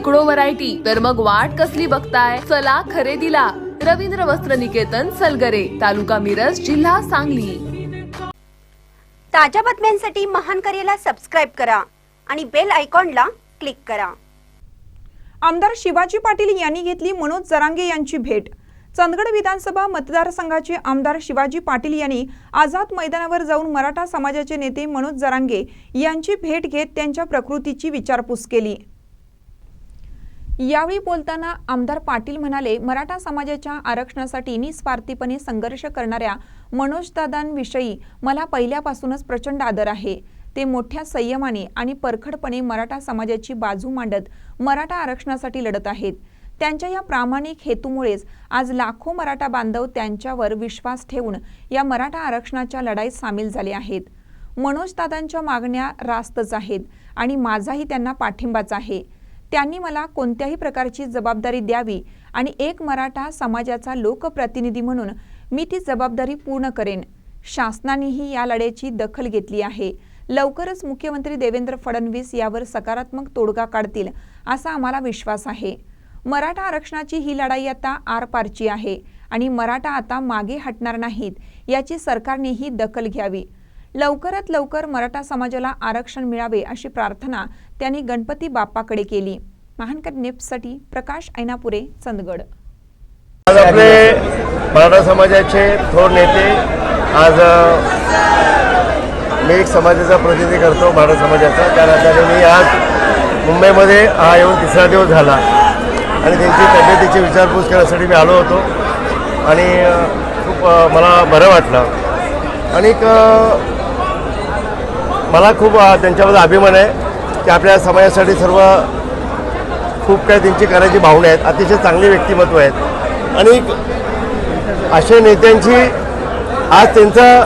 शेकडो व्हरायटी तर मग वाट कसली बघताय? चला खरेदीला. रवींद्र वस्त्र निकेतन सलगरे तालुका मिरज जिल्हा सांगली. ताज्या बातम्यांसाठी महान करेला सबस्क्राईब करा आणि बेल आयकॉनला क्लिक करा. आमदार शिवाजी पाटील यांनी घेतली मनोज जरांगे यांची भेट. चंदगड विधानसभा मतदारसंघाचे आमदार शिवाजी पाटील यांनी आझाद मैदानावर जाऊन मराठा समाजाचे नेते मनोज जरांगे यांची भेट घेत त्यांच्या प्रकृतीची विचारपूस केली. यावेळी बोलताना आमदार पाटील म्हणाले मराठा समाजाच्या आरक्षणासाठी निस्वार्थीपणे संघर्ष करणाऱ्या मनोजदादांविषयी मला पहिल्यापासूनच प्रचंड आदर आहे. ते मोठ्या संयमाने आणि परखडपणे मराठा समाजाची बाजू मांडत मराठा आरक्षणासाठी लढत आहेत. त्यांच्या या प्रामाणिक हेतूमुळेच आज लाखो मराठा बांधव त्यांच्यावर विश्वास ठेवून या मराठा आरक्षणाच्या लढाईत सामील झाले आहेत. मनोजदादांच्या मागण्या रास्तच आहेत आणि माझाही त्यांना पाठिंबाच आहे. त्यांनी मला कोणत्याही प्रकारची जबाबदारी द्यावी आणि एक मराठा समाजाचा लोकप्रतिनिधी म्हणून मी ती जबाबदारी पूर्ण करेन. शासनानेही या लढ्याची दखल घेतली आहे. लवकरच मुख्यमंत्री देवेंद्र फडणवीस यावर सकारात्मक तोडगा काढतील असा आम्हाला विश्वास आहे. मराठा आरक्षणाची ही लढाई आता आरपारची आहे आणि मराठा आता मागे हटणार नाहीत याची सरकारनेही दखल घ्यावी. लवकरात लवकर मराठा समाजाला आरक्षण मिळावे अशी प्रार्थना त्यांनी गणपती बाप्पाकडे केली. महानकर नेपसाठी प्रकाश ऐनापुरे चंदगड. आज आपले मराठा समाजाचे थोर नेते आज मी एक समाजाचा प्रतिनिधी करतो मराठा समाजाचा. त्या नात्याने मी आज मुंबईमध्ये हा येऊन तिसरा दिवस झाला. आणि त्यांची तब्येतीची विचारपूस करण्यासाठी मी आलो होतो. आणि खूप मला बरं वाटलं. आणि मला खूप त्यांच्याबद्दल अभिमान आहे की आपल्या समाजासाठी सर्व खूप काही त्यांची करायची भावना आहेत अतिशय चांगली व्यक्तिमत्व आहेत. आणि अशा नेत्यांची आज त्यांचा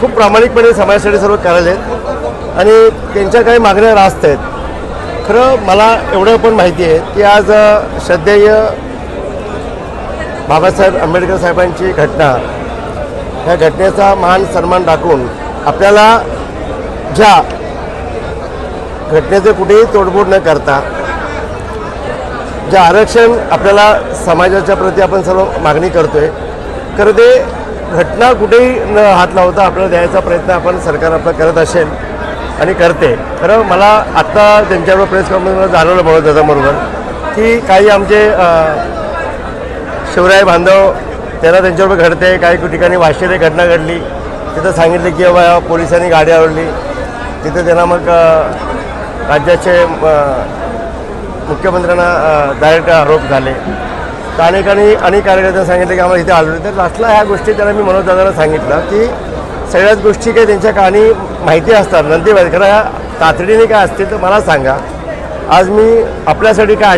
खूप प्रामाणिकपणे समाजासाठी सर्व करायला आहेत. आणि त्यांच्या काही मागण्या रास्त आहेत. खरं मला एवढं पण माहिती आहे की आज श्रद्धेय बाबासाहेब आंबेडकर साहेबांची घटना ह्या घटनेचा मान सन्मान दाखवून आपल्याला ज्या घटनेचे कुठेही तोडफोड न करता जे आरक्षण आपल्याला समाजाच्या प्रती आपण सर्व मागणी करतोय खरं ते घटना कुठेही न हात लावता आपल्याला द्यायचा प्रयत्न आपण सरकार आपला करत असेल आणि करते. खरं मला आत्ता त्यांच्याबरोबर प्रेस कॉन्फरन्समध्ये जाणवलं म्हणत दादाबरोबर की काही आमचे शिवराय बांधव त्यांना त्यांच्याबरोबर घडते काही ठिकाणी वाशिरे घटना घडली तिथं सांगितलं की बाबा पोलिसांनी गाडी आवडली तिथे त्यांना मग राज्याचे मुख्यमंत्र्यांना डायरेक्ट आरोप झाले. तर अनेकांनी अनेक कार्यकर्त्यांना सांगितलं की आम्हाला इथे आलो तर लास्टला ह्या गोष्टी त्यांना मी मनोज दादाला सांगितलं की सगळ्याच गोष्टी काही त्यांच्या कहाणी माहिती असतात. नंदी कारण ह्या तातडीने काय असतील तर मला सांगा. आज मी आपल्यासाठी काय